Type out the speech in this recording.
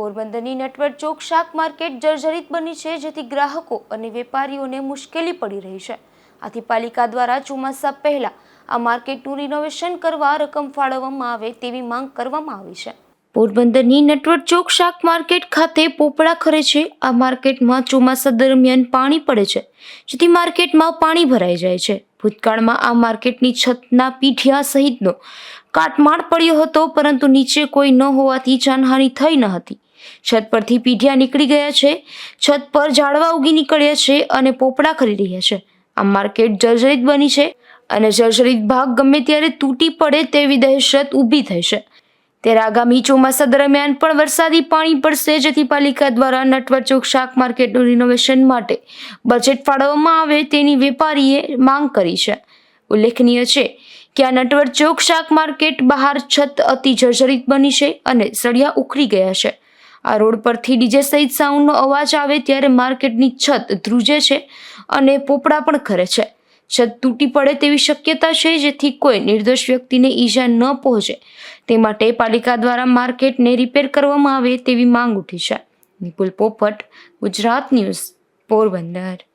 પોરબંદરની નટવર ચોક શાક માર્કેટ જર્જરિત બની છે, જેથી ગ્રાહકો અને વેપારીઓને મુશ્કેલી પડી રહી છે. આથી પાલિકા દ્વારા ચોમાસા પહેલા આ માર્કેટનું રિનોવેશન કરવા રકમ ફાળવવામાં આવે તેવી માંગ કરવામાં આવી છે. પોરબંદરની નટવર ચોક શાક માર્કેટ ખાતે પોપડા ખરે છે. આ માર્કેટમાં ચોમાસા દરમિયાન પાણી પડે છે, જેથી માર્કેટમાં પાણી ભરાઈ જાય છે. ભૂતકાળમાં આ માર્કેટની છતના પીઠિયા સહિતનો કાટમાળ પડ્યો હતો, પરંતુ નીચે કોઈ ન હોવાથી જાનહાનિ થઈ ન હતી. છત પરથી પીઢિયા નીકળી ગયા છે. છત પર ઝાડવા ઉગી નીકળ્યા છે અને પોપડા કરી રહ્યા છે. આ માર્કેટ જર્જરિત બની છે અને જર્જરિત ભાગ ગમે ત્યારે તૂટી પડે તેવી દહેશત ઊભી થઈ છે. ત્યારે આગામી ચોમાસા દરમિયાન પણ વરસાદી પાણી પડશે જેથી પાલિકા દ્વારા નટવર ચોક શાક માર્કેટનું રિનોવેશન માટે બજેટ ફાળવવામાં આવે તેની વેપારીએ માંગ કરી છે. ઉલ્લેખનીય છે કે આ નટવર ચોક શાક માર્કેટ બહાર છત અતિ જર્જરિત બની છે અને સળિયા ઉખડી ગયા છે. આ રોડ પરથી ડીજે સહિત સાઉન્ડનો અવાજ આવે ત્યારે માર્કેટની છત ધ્રુજે છે અને પોપડા પણ ખરે છે. છત તૂટી પડે તેવી શક્યતા છે, જેથી કોઈ નિર્દોષ વ્યક્તિને ઈજા ન પહોંચે. તે માટે પાલિકા દ્વારા માર્કેટને રિપેર કરવામાં આવે તેવી માંગ ઉઠી છે. નિપુલ પોપટ, ગુજરાત ન્યૂઝ, પોરબંદર.